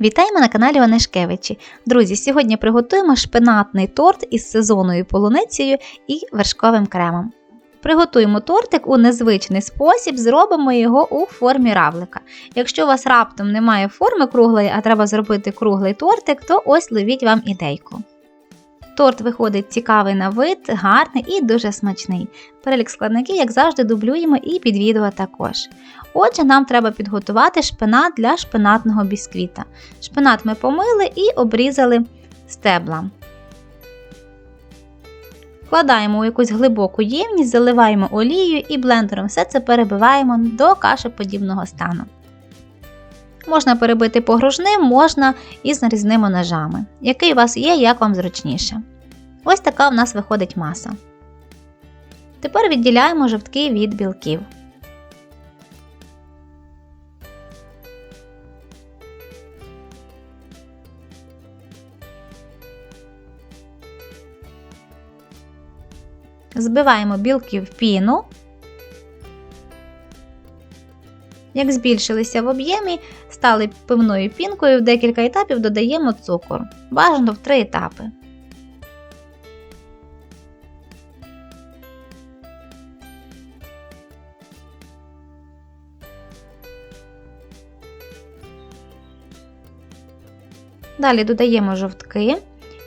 Вітаємо на каналі Онешкевичі. Друзі, сьогодні приготуємо шпинатний торт із сезонною полуницею і вершковим кремом. Приготуємо тортик у незвичний спосіб, зробимо його у формі равлика. Якщо у вас раптом немає форми круглої, а треба зробити круглий тортик, то ось ловіть вам ідейку. Торт виходить цікавий на вид, гарний і дуже смачний. Перелік складників, як завжди, дублюємо і під відео також. Отже, нам треба підготувати шпинат для шпинатного бісквіта. Шпинат ми помили і обрізали стебла. Вкладаємо у якусь глибоку ємність, заливаємо олією і блендером все це перебиваємо до кашеподібного стану. Можна перебити погружним, можна із нарізними ножами. Який у вас є, як вам зручніше. Ось така в нас виходить маса. Тепер відділяємо жовтки від білків. Збиваємо білки в піну. Як збільшилися в об'ємі, стали пивною пінкою, в декілька етапів додаємо цукор. Бажано в три етапи. Далі додаємо жовтки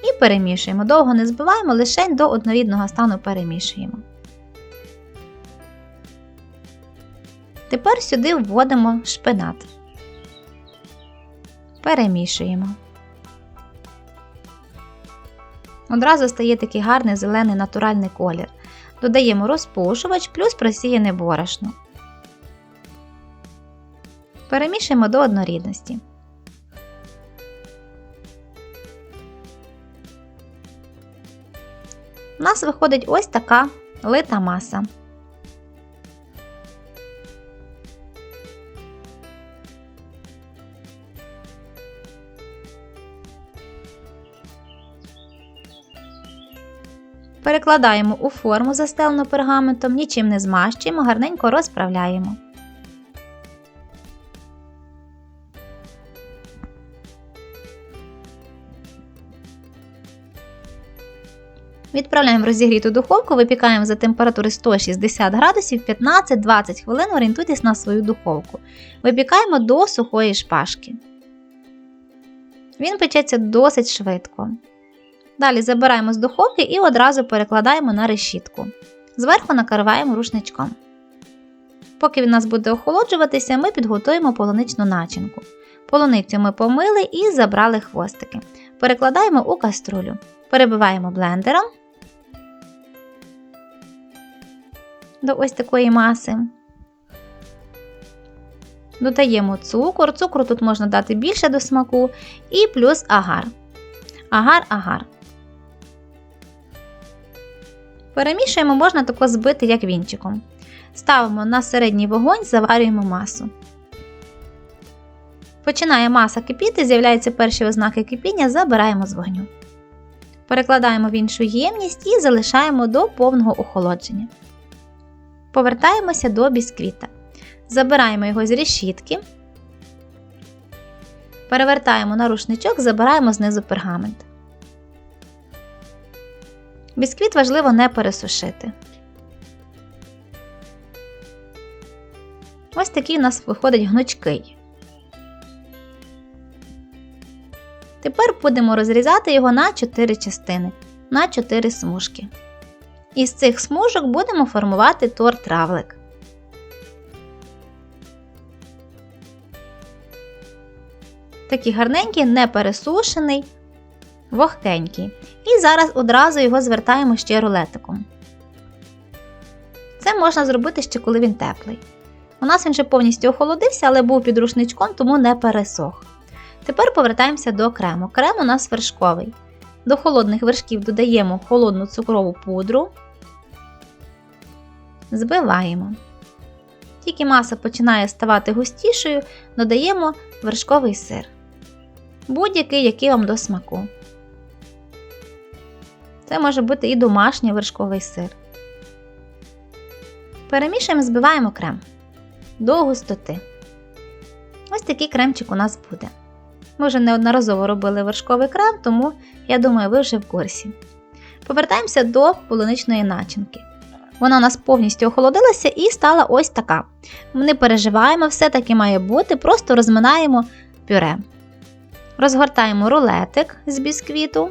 і перемішуємо. Довго не збиваємо, лише до однорідного стану перемішуємо. Тепер сюди вводимо шпинат. Перемішуємо. Одразу стає такий гарний зелений натуральний колір. Додаємо розпушувач плюс просіяне борошно. Перемішуємо до однорідності. У нас виходить ось така лита маса. Перекладаємо у форму, застелену пергаментом, нічим не змащуємо, гарненько розправляємо. Відправляємо в розігріту духовку, випікаємо за температури 160 градусів 15-20 хвилин, орієнтуйтесь на свою духовку. Випікаємо до сухої шпажки. Він печеться досить швидко. Далі забираємо з духовки і одразу перекладаємо на решітку. Зверху накриваємо рушничком. Поки він у нас буде охолоджуватися, ми підготуємо полуничну начинку. Полуницю ми помили і забрали хвостики. Перекладаємо у каструлю. Перебиваємо блендером до ось такої маси. Додаємо цукор. Цукру тут можна дати більше до смаку, і плюс агар. Агар-агар. Перемішуємо, можна тако збити, як вінчиком. Ставимо на середній вогонь, заварюємо масу. Починає маса кипіти, з'являються перші ознаки кипіння, забираємо з вогню. Перекладаємо в іншу ємність і залишаємо до повного охолодження. Повертаємося до бісквіта. Забираємо його з решітки. Перевертаємо на рушничок, забираємо знизу пергамент. Бісквіт важливо не пересушити. Ось такий у нас виходить гнучкий. Тепер будемо розрізати його на 4 частини, на 4 смужки. Із цих смужок будемо формувати торт равлик. Такий гарненький, не пересушений, вогкенький. І зараз одразу його звертаємо ще рулетиком. Це можна зробити ще коли він теплий. У нас він ще повністю охолодився, але був під рушничком, тому не пересох. Тепер повертаємося до крему. Крем у нас вершковий. До холодних вершків додаємо холодну цукрову пудру, збиваємо. Тільки маса починає ставати густішою, додаємо вершковий сир. Будь-який, який вам до смаку. Це може бути і домашній вершковий сир. Перемішуємо, збиваємо крем до густоти. Ось такий кремчик у нас буде. Ми вже неодноразово робили вершковий крем, тому я думаю, ви вже в курсі. Повертаємося до полуничної начинки. Вона у нас повністю охолодилася і стала ось така. Ми не переживаємо, все таки має бути, просто розминаємо пюре. Розгортаємо рулетик з бісквіту.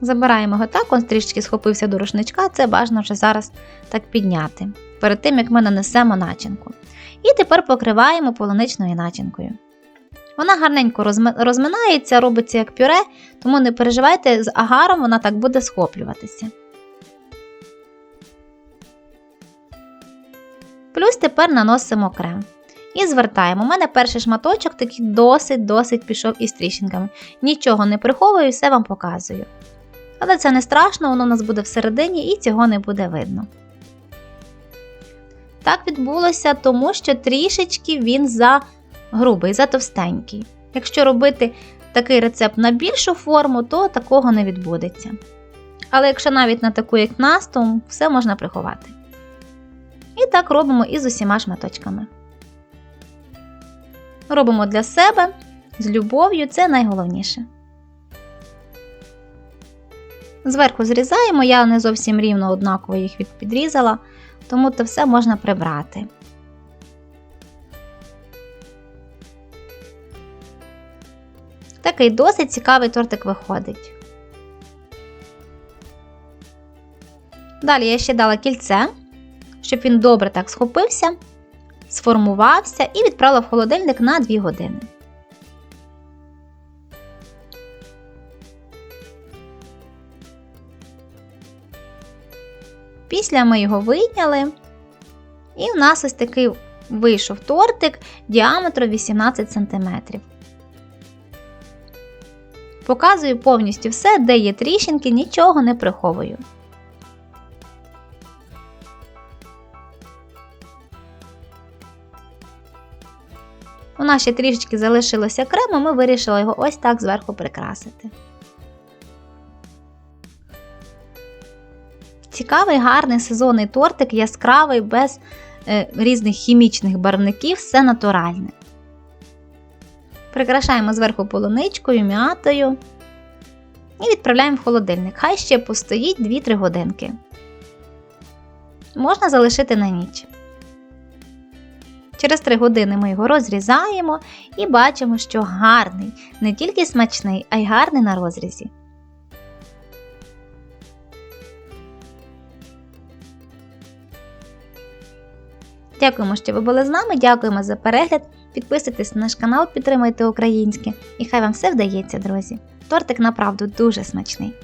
Забираємо його так, он трішки схопився до рушничка, це бажано вже зараз так підняти, перед тим як ми нанесемо начинку. І тепер покриваємо полуничною начинкою. Вона гарненько розминається, робиться як пюре, тому не переживайте, з агаром вона так буде схоплюватися. Плюс тепер наносимо крем. І звертаємо. У мене перший шматочок такий досить-досить пішов із тріщинками. Нічого не приховую, все вам показую. Але це не страшно, воно у нас буде всередині і цього не буде видно. Так відбулося, тому що трішечки він за грубий, за товстенький. Якщо робити такий рецепт на більшу форму, то такого не відбудеться. Але якщо навіть на таку, як нас, то все можна приховати. І так робимо і з усіма шматочками. Робимо для себе з любов'ю, це найголовніше. Зверху зрізаємо, я не зовсім рівно однаково їх від- підрізала, тому це все можна прибрати. Такий досить цікавий тортик виходить. Далі я ще дала кільце, щоб він добре так схопився, сформувався і відправила в холодильник на 2 години. Після ми його вийняли, і у нас ось такий вийшов тортик діаметром 18 см. Показую повністю все, де є тріщинки, нічого не приховую. У нас ще трішечки залишилося крему, ми вирішили його ось так зверху прикрасити. Цікавий, гарний сезонний тортик, яскравий, без е, різних хімічних барвників, все натуральне. Прикрашаємо зверху полуничкою, м'ятою і відправляємо в холодильник. Хай ще постоїть 2-3 годинки. Можна залишити на ніч. Через 3 години ми його розрізаємо і бачимо, що гарний, не тільки смачний, а й гарний на розрізі. Дякуємо, що ви були з нами. Дякуємо за перегляд. Підписуйтесь на наш канал, підтримуйте українське, і хай вам все вдається, друзі. Тортик направду дуже смачний.